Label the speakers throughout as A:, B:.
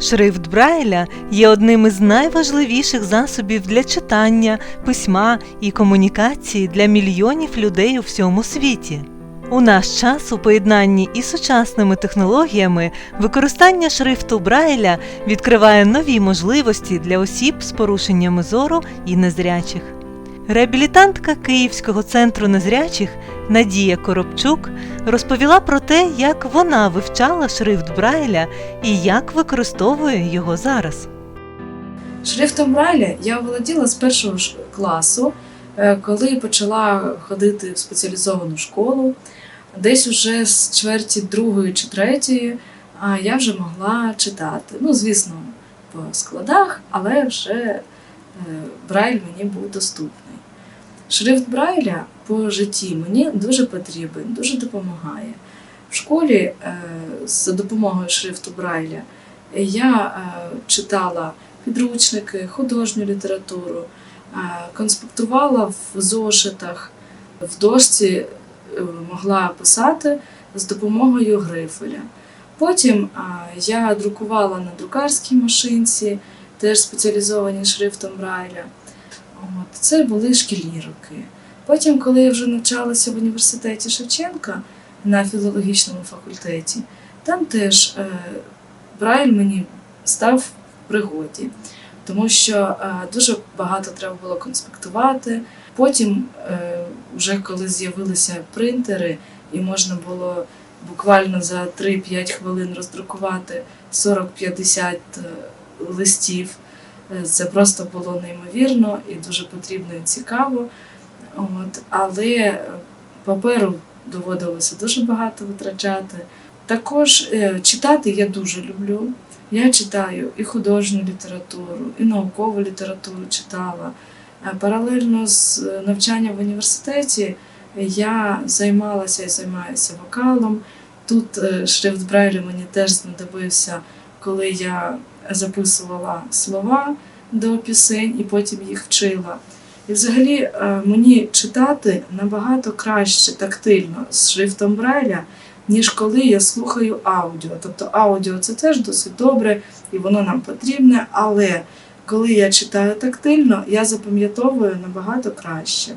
A: Шрифт Брайля є одним із найважливіших засобів для читання, письма і комунікації для мільйонів людей у всьому світі. У наш час у поєднанні із сучасними технологіями використання шрифту Брайля відкриває нові можливості для осіб з порушеннями зору і незрячих. Реабілітантка Київського центру незрячих Надія Коробчук розповіла про те, як вона вивчала шрифт Брайля і як використовує його зараз.
B: Шрифтом Брайля я володіла з першого класу, е, коли почала ходити в спеціалізовану школу. Десь уже з чверті другої чи третьої я вже могла читати. Ну, звісно, по складах, але вже е, Брайль мені був доступний. Шрифт Брайля по житті мені дуже потрібен, дуже допомагає. В школі е, за допомогою шрифту Брайля я е, читала підручники, художню літературу, е, конспектувала в зошитах, в дошці могла писати з допомогою грифеля. Потім я друкувала на друкарській машинці, теж спеціалізовані шрифтом Брайля. От, це були шкільні роки. Потім, коли я вже навчалася в університеті Шевченка на філологічному факультеті, там теж е, Брайль мені став в пригоді, тому що е, дуже багато треба було конспектувати. Потім, е, вже коли з'явилися принтери, і можна було буквально за 3-5 хвилин роздрукувати 40-50 е, листів. Е, Це просто було неймовірно і дуже потрібно і цікаво. От, але е, паперу доводилося дуже багато витрачати. Також е, читати я дуже люблю. Я читаю і художню літературу, і наукову літературу читала. Паралельно з навчанням в університеті я займалася і займаюся вокалом. Тут шрифт Брайлю мені теж знадобився, коли я записувала слова до пісень і потім їх вчила. І взагалі е, мені читати набагато краще тактильно з шрифтом Брайля, ніж коли я слухаю аудіо. Тобто аудіо це теж досить добре і воно нам потрібне, але коли я читаю тактильно, я запам'ятовую набагато краще.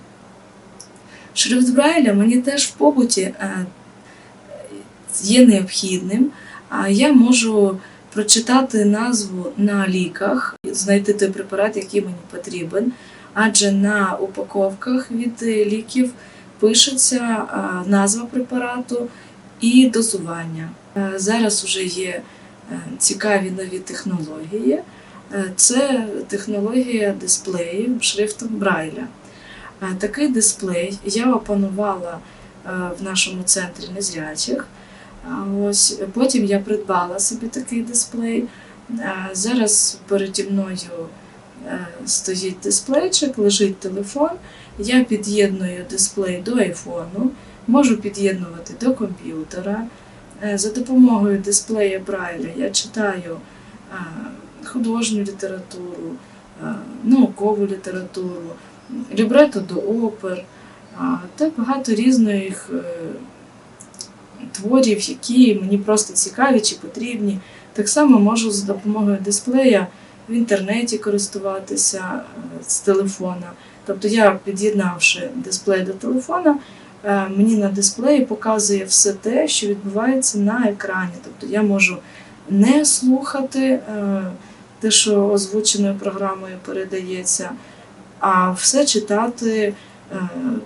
B: Шрифт Брайля мені теж в побуті е, є необхідним, а я можу прочитати назву на ліках, знайти той препарат, який мені потрібен, адже на упаковках від ліків пишеться назва препарату і дозування. Зараз вже є е, цікаві нові технології. Е, Це технологія дисплеїв шрифтом Брайля. Е, Такий дисплей я опанувала в нашому центрі незрячих. Ось потім я придбала собі такий дисплей. Зараз переді мною е, стоїть дисплейчик, лежить телефон. Я під'єдную дисплей до айфону, можу під'єднувати до комп'ютера. Е, За допомогою дисплея Брайля я читаю художню літературу, наукову літературу, лібрето до опер та багато різних е, творів, які мені просто цікаві чи потрібні. Так само можу за допомогою дисплея в інтернеті користуватися е, з телефона. Тобто я, під'єднавши дисплей до телефона, е, мені на дисплеї показує все те, що відбувається на екрані. Тобто я можу не слухати е, те, що озвученою програмою передається, а все читати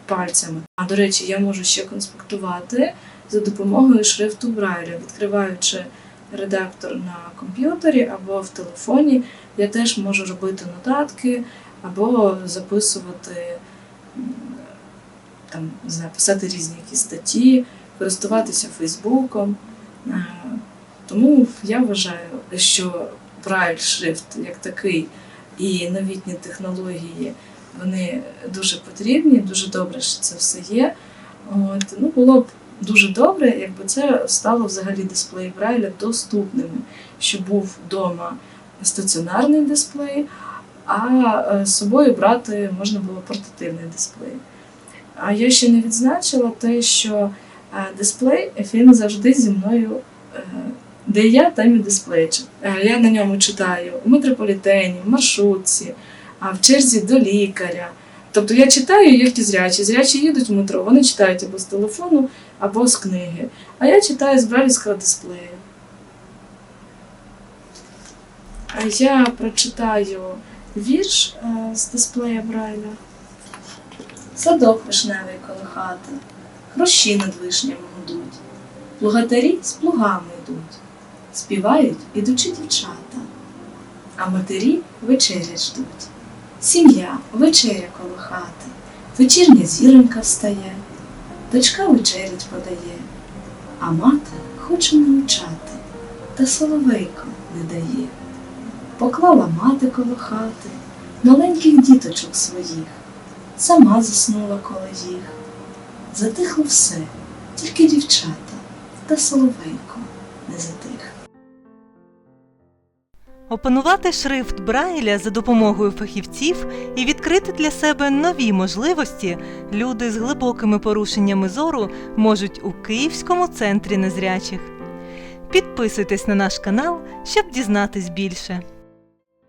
B: пальцями. А до речі, я можу ще конспектувати за допомогою шрифту Брайля, відкриваючи редактор на комп'ютері або в телефоні, я теж можу робити нотатки або записувати, там, не знаю, писати різні якісь статті, користуватися Фейсбуком. Е, Тому я вважаю, що Брайль шрифт як такий і новітні технології вони дуже потрібні, дуже добре, що це все є. От, ну, було б дуже добре, якби це стало взагалі дисплей Брайля доступними, щоб був вдома стаціонарний дисплей, а е, з собою брати можна було портативний дисплей. А я ще не відзначила те, що е, дисплей він завжди зі мною е, Де я, там і дисплейчик. Я на ньому читаю у метрополітені, в маршрутці, в черзі до лікаря. Тобто я читаю, як ті зрячі. Зрячі їдуть в метро, вони читають або з телефону, або з книги. А я читаю з брайлівського дисплею. А я прочитаю вірш е, з дисплея Брайля. Садок вишневий коло хати, хрущі над вишнями гудуть, плугатарі з плугами йдуть, співають ідучі дівчата, а матері вечерять ждуть. Сім'я вечеря коло хати, вечірня зіронька встає, дочка вечерять подає, а мати хоче навчати, та соловейко не дає. Поклала мати коло хати. Маленьких діточок своїх, сама заснула коло їх. Затихло все, тільки дівчата, та соловейко не затих.
A: Опанувати шрифт Брайля за допомогою фахівців і відкрити для себе нові можливості люди з глибокими порушеннями зору можуть у Київському центрі незрячих. Підписуйтесь на наш канал, щоб дізнатись більше.